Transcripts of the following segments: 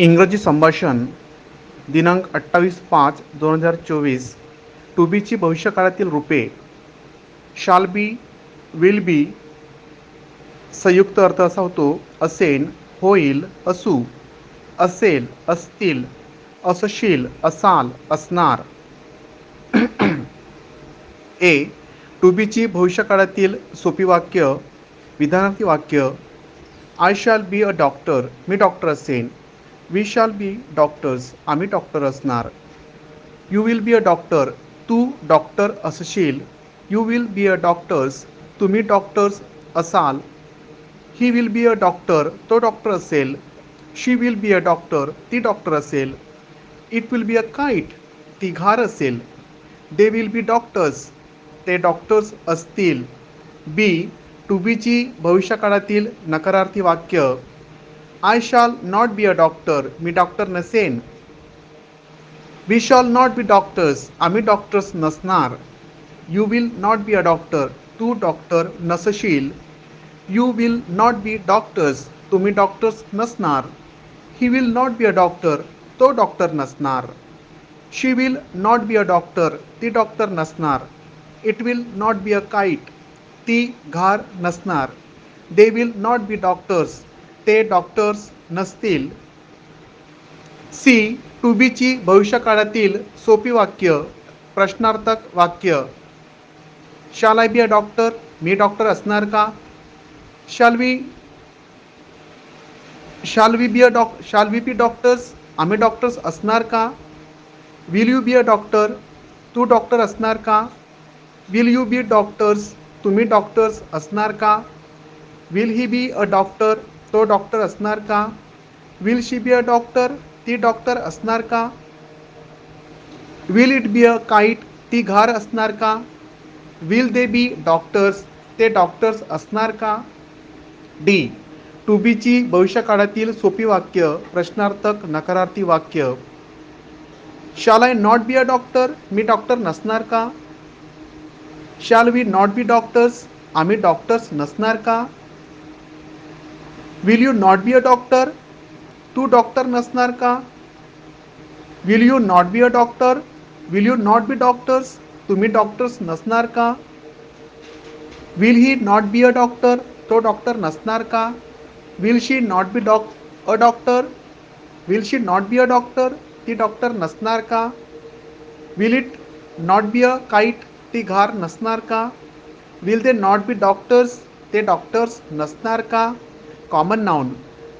इंग्रजी संभाषण दिनांक अठ्ठावीस पाच दोन हजार चोवीस टू बीची भविष्यकाळातील रूपे शाल बी विल बी संयुक्त अर्थ असा होतो असेन होईल असू असेल असतील असशील असाल असणार. ए टू बीची भविष्यकाळातील सोपी वाक्य विधानार्थी वाक्य I shall be a doctor me doctor असेन. वी शाल बी डॉक्टर्स आम्ही डॉक्टर असणार. You will be a doctor Tu doctor असशील. You will be a doctors तुम्ही डॉक्टर्स असाल. He will be a doctor तो डॉक्टर असेल. She will be a doctor ती doctor असेल. It will be a kite ती घार असेल. दे विल बी डॉक्टर्स ते डॉक्टर्स असतील. बी टू बीची भविष्यकाळातील नकारार्थी वाक्य. I shall not be a doctor me doctor नसेन we shall not be doctors आम्ही डॉक्टर्स नसणार you will not be a doctor Tu doctor नसशील you will not be doctors तुम्ही डॉक्टर्स नसणार he will not be a doctor तो doctor नसणार she will not be a doctor ती doctor नसणार it will not be a kite ती घार नसणार they will not be doctors ते डॉक्टर्स नसतील. सी टू बीची भविष्यकाळातील सोपी वाक्य प्रश्नार्थक वाक्य. Shall I be a doctor me doctor असणार का? Shall we shall we be a doc shall we be doctors आम्ही डॉक्टर्स असणार का? Will you be a doctor Tu doctor असणार का? विल यू बी डॉक्टर्स तुम्ही डॉक्टर्स असणार का? Will he be a doctor तो डॉक्टर असणार का? Will she be a doctor ती डॉक्टर असणार का? Will it be a kite ती घार असणार का? विल दे बी डॉक्टर्स ते डॉक्टर्स असणार का? डी टू बीची भविष्यकाळातील सोपी वाक्य प्रश्नार्थक नकारार्थी वाक्य. Shall I not be a doctor me doctor नसणार का? Shall we not be doctors आम्ही डॉक्टर्स नसणार का? Will you not be a doctor Tu doctor नसणार का? Will you not be a doctor will you not be doctors तुम्ही doctors नसणार का? Will he not be a doctor तो doctor नसणार का? Will she not be doc a doctor will she not be a doctor ती doctor नसणार का? Will it not be a kite ती घार नसणार का? Will they not be doctors ते डॉक्टर्स नसणार का? कॉमन नाऊन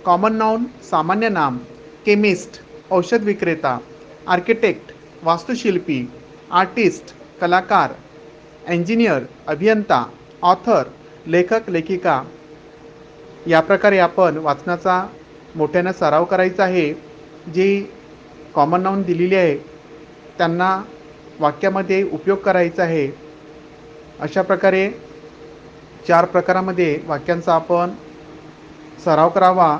कॉमन नाऊन सामान्य नाम. केमिस्ट औषध विक्रेता. आर्किटेक्ट वास्तुशिल्पी. आर्टिस्ट कलाकार. इंजिनियर अभियंता. ऑथर लेखक लेखिका. या प्रकारे आपण वाचनाचा मोठ्यानं सराव करायचा आहे. जी कॉमन नाऊन दिलेली आहे त्यांना वाक्यामध्ये उपयोग करायचा आहे. अशा प्रकारे चार प्रकारामध्ये वाक्यांचा आपण सराव करावा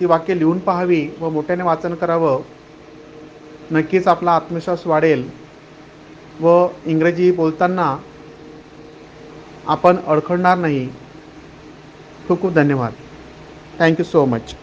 ती वाक्य लिहून पाहावी व मोठ्याने वाचन करावं. नक्कीच आपला आत्मविश्वास वाढेल. व इंग्रजी बोलताना आपण अडखळणार नाही. खूप खूप धन्यवाद. Thank you so much